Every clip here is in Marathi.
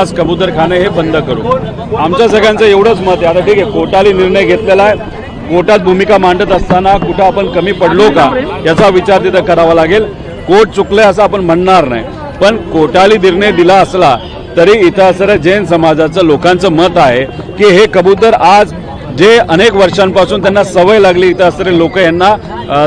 आज कबूतरखाने हे बंद करू. आमच्या सगळ्यांचं एवढंच मत आहे. आता ठीक आहे कोर्टाने निर्णय घेतलेला आहे. कोर्टात भूमिका मांडत असताना कुठं आपण कमी पडलो का याचा विचार तिथं करावा लागेल. कोर्ट चुकलंय असं आपण म्हणणार नाही. पण कोर्टाने निर्णय दिला असला तरी इथं असणाऱ्या जैन समाजाचं लोकांचं मत आहे की हे कबूतर आज जे अनेक वर्षांपासून त्यांना सवय लागली इथं असणारे लोक यांना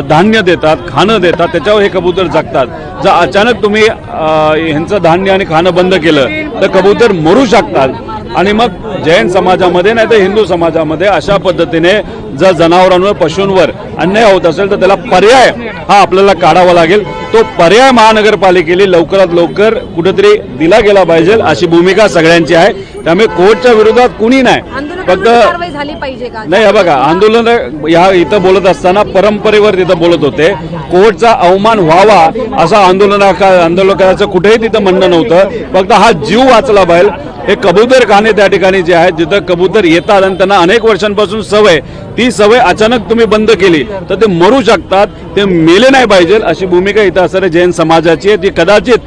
धान्य देतात खाणं देतात त्याच्यावर हे कबूतर जगतात. जर अचानक तुम्ही ह्यांचं धान्य आणि खाणं बंद केलं तर कबूतर मरू शकतात. आणि मग जैन समाजामध्ये नाही तर हिंदू समाजामध्ये अशा पद्धतीने जर जनावरांवर पशूंवर अन्याय होत असेल तर त्याला पर्याय हा आपल्याला काढावा लागेल. तो पर्याय महानगरपालिकेने लवकरात लवकर कुठेतरी दिला गेला पाहिजे अशी भूमिका सगळ्यांची आहे. त्यामुळे कोर्टच्या विरोधात कुणी नाही. फक्त झाली पाहिजे का? नाही बघा आंदोलन या इथं बोलत असताना परंपरेवर तिथं बोलत होते. कोर्टचा अवमान व्हावा असं आंदोलना आंदोलकाचं कुठेही तिथं म्हणणं नव्हतं. फक्त हा जीव वाचला पाहिजे हे कबूतर खाणे त्या ठिकाणी जे आहेत जिथं कबूतर येतात आणि त्यांना अनेक वर्षांपासून सवय ती सवय अचानक तुम्ही बंद केली तर ते मरू शकतात. ते मेले नाही पाहिजे अशी भूमिका इथं असणाऱ्या जैन समाजाची आहे. ती कदाचित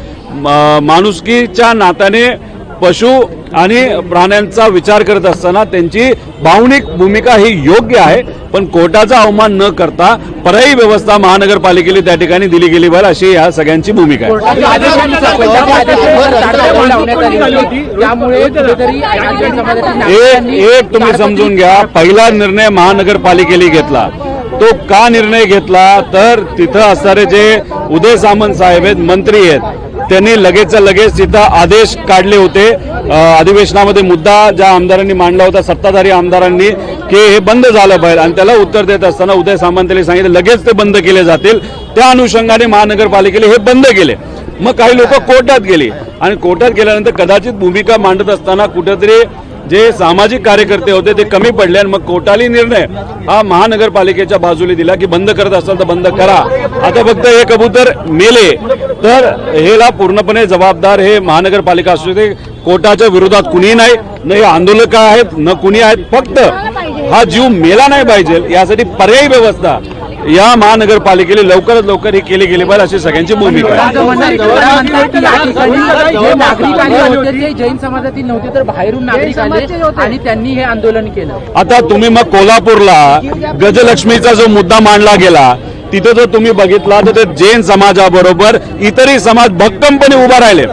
माणुसकीच्या नात्याने पशु आणि प्राण्यांचा विचार करत असताना त्यांची भावनिक भूमिका ही योग्य आहे. पण कोर्टाचा अवमान न करता पर्यायी व्यवस्था महानगरपालिकेने त्या ठिकाणी दिली गेली पाहिजे अशी या सगळ्यांची भूमिका आहे. एक तुम्ही समजून घ्या. पहिला निर्णय महानगरपालिकेने घेतला. तो का निर्णय घेतला? तर तिथं असणारे जे उदय सामंत साहेब आहेत मंत्री आहेत त्यांनी लगेच लगेच तिथं आदेश काढले होते. अधिवेशनामध्ये मुद्दा ज्या आमदारांनी मांडला होता सत्ताधारी आमदारांनी की हे बंद झालं पाहिजे आणि त्याला उत्तर देत असताना उदय सामंत यांनी सांगितलं लगेच ते बंद केले जातील. त्या अनुषंगाने महानगरपालिकेने हे बंद केले. मग काही लोक कोर्टात गेली. आणि कोर्टात गेल्यानंतर कदाचित भूमिका मांडत असताना कुठेतरी जे सामाजिक कार्यकर्ते होते ते कमी पडले आणि मग कोर्टाली निर्णय हा महानगरपालिकेच्या बाजूने दिला की बंद करत असाल तर बंद करा. आता फक्त हे कबूतर मेले. तर हेला पूर्णपणे जबाबदार हे महानगरपालिका असू दे कोर्टाच्या विरोधात कुणी नाही न हे आंदोलक आहेत न कुणी आहेत फक्त हा जीव मेला नाही पाहिजे. यासाठी पर्यायी व्यवस्था या महानगरपालिकेने लवकरात लवकर ही केली गेली पाहिजे अशी सगळ्यांची भूमिका आहे. हे आता तुम्ही मग कोल्हापूरला गजलक्ष्मीचा जो मुद्दा मांडला गेला तिथं जर तुम्ही बघितला तर ते जैन समाजाबरोबर इतरही समाज भक्कमपणे उभा राहिले.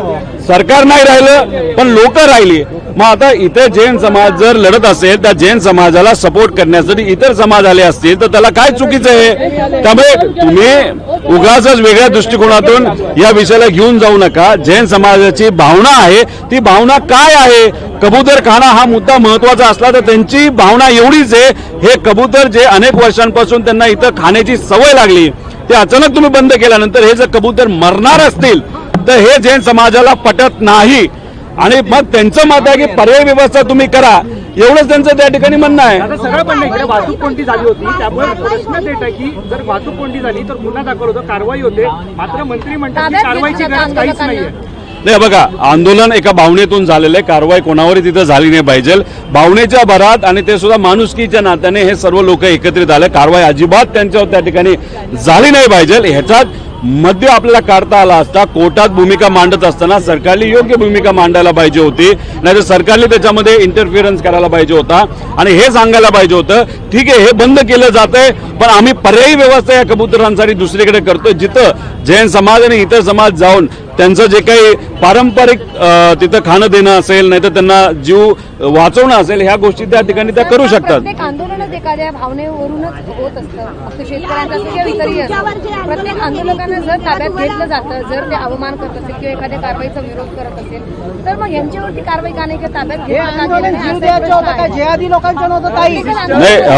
सरकार नाही राहिलं पण लोक राहिली. मग आता इतर जैन समाज जर लढत असेल त्या जैन समाजाला सपोर्ट करण्यासाठी इतर समाज आले असतील तर त्याला काय चुकीचं आहे? त्यामुळे तुम्ही उगाच वेगळ्या दृष्टिकोनातून या विषयाला घेऊन जाऊ नका. जैन समाजाची भावना आहे. ती भावना काय आहे? कबूतर खाना हा मुद्दा महत्त्वाचा असला तर त्यांची भावना एवढीच आहे. हे कबूतर जे अनेक वर्षांपासून त्यांना इथं खाण्याची सवय लागली ते अचानक तुम्ही बंद केल्यानंतर हे जर कबूतर मरणार असतील तर हे जैन समाजाला पटत नाही. आणि मग त्यांचं मत आहे की पर्याय व्यवस्था तुम्ही करा. एवढंच त्यांचं त्या ठिकाणी म्हणणं आहे. आता सगळं पण नाही इकडे वाहतूक कोणती झाली होती त्यामुळे प्रश्न येत आहे की जर वाहतूक कोणती झाली तर गुन्हा दाखल होतो कारवाई होते. मात्र मंत्री म्हणतात की कारवाईची गरज काहीच. नाहीये. नाही बघा आंदोलन एका भावनेतून झालेलं आहे. कारवाई कोणावरही तिथं झाली नाही पाहिजे. भावनेच्या भरात आणि ते सुद्धा माणुसकीच्या नात्याने हे सर्व लोक एकत्रित आले. कारवाई अजिबात त्यांच्यावर त्या ठिकाणी झाली नाही पाहिजे. ह्याच्यात मध्य आपल्याला काढता आला असता कोर्टात भूमिका मांडत असताना सरकारने योग्य भूमिका मांडायला पाहिजे होती. नाहीतर सरकारने त्याच्यामध्ये इंटरफिअरन्स करायला पाहिजे होता. आणि हे सांगायला पाहिजे होतं ठीक आहे हे बंद केलं जात आहे पण आम्ही पर्यायी व्यवस्था या कबुतरांसाठी दुसरीकडे करतोय जिथं जैन समाज आणि इतर समाज जाऊन त्यांचं जे काही पारंपरिक तिथं खाणं देणं असेल नाहीतर त्यांना जीव वाचवणं असेल ह्या गोष्टी त्या ठिकाणी त्या करू शकतात. एखाद्या भावनेवरूनच होत असतं. फक्त शेतकऱ्यांचं असेल किंवा इतरही असतं प्रत्येक आंदोलकांना जर ताब्यात घेतलं जातं जर ते अवमान करत असेल किंवा एखाद्या कारवाईचा विरोध करत असेल तर मग यांच्यावरती कारवाई का नाही किंवा ताब्यात नाही, असा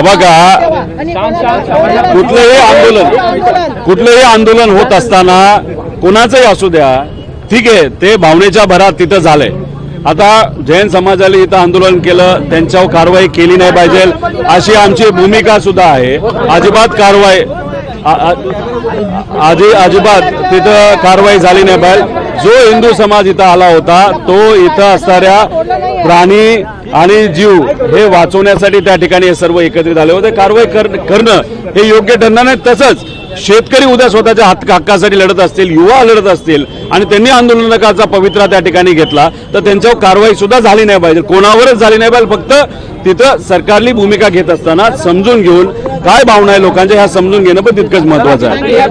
बघा कुठलंही आंदोलन. कुठलंही आंदोलन होत असताना कुणाचंही असू द्या. ठीक आहे ते भावनेच्या भरात तिथं झालंय. आता जैन समाजाने इथं आंदोलन केलं त्यांच्यावर कारवाई केली नाही पाहिजे. अशी आमची भूमिका सुद्धा आहे. अजिबात कारवाई आजी आधी अजिबात तिथं कारवाई झाली नाही पाहिजे. जो हिंदू समाज इथं आला होता तो इथं असणाऱ्या प्राणी आणि जीव हे वाचवण्यासाठी त्या ठिकाणी हे सर्व एकत्रित आले होते. कारवाई कर- करणं हे योग्य ठरणार नाही. तसंच शेतकरी उद्या स्वतःच्या हक्क हक्कासाठी लढत असतील युवा लढत असतील आणि त्यांनी आंदोलनकाचा पवित्रा त्या ठिकाणी घेतला तर त्यांच्यावर कारवाई सुद्धा झाली नाही पाहिजे. कोणावरच झाली नाही पाहिजे. फक्त तिथं सरकारली भूमिका घेत असताना समजून घेऊन काय भावना आहे लोकांच्या ह्या समजून घेणं पण तितकंच महत्वाचं आहे.